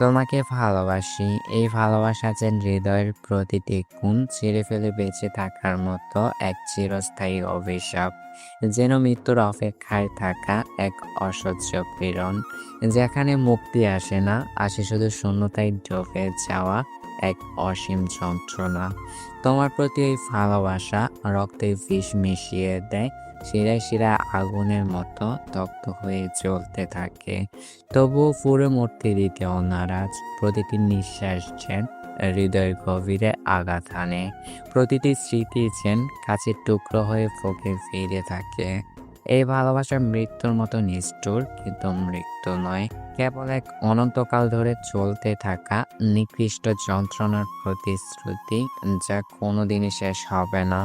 তোমাকে ভালোবাসি। এই ভালোবাসা যে হৃদয়ের প্রতিটি গুণ ছিঁড়ে ফেলে বেঁচে থাকার মতো এক চিরস্থায়ী অভিশাপ, যেন মৃত্যুর অপেক্ষায় থাকা এক অসহ্য পীড়ন, যেখানে মুক্তি আসে না, আসে শুধু শূন্যতায় ডুবে যাওয়া এক অসীম যন্ত্রণা। তোমার প্রতি এই ভালোবাসা রক্তে বিষ মিশিয়ে দেয় শিরায় শিরায় আগুনের মতো তপ্ত হয়ে জ্বলতে থাকে। তবুও পুরো মূর্তি দিতেও নারাজ, প্রতিটি নিঃশ্বাস যেন হৃদয়ের গভীরে আঘাত আনে। প্রতিটি স্মৃতি যেন কাছের টুকরো হয়ে ফোকে ফিরে থাকে। এই ভালোবাসা মৃত্যুর মতো নিষ্ঠুর, কিন্তু মৃত্যু নয়। কেবল এক অনন্তকাল ধরে চলতে থাকা নিকৃষ্ট যন্ত্রণার প্রতিশ্রুতি যা কোনোদিনই শেষ হবে না।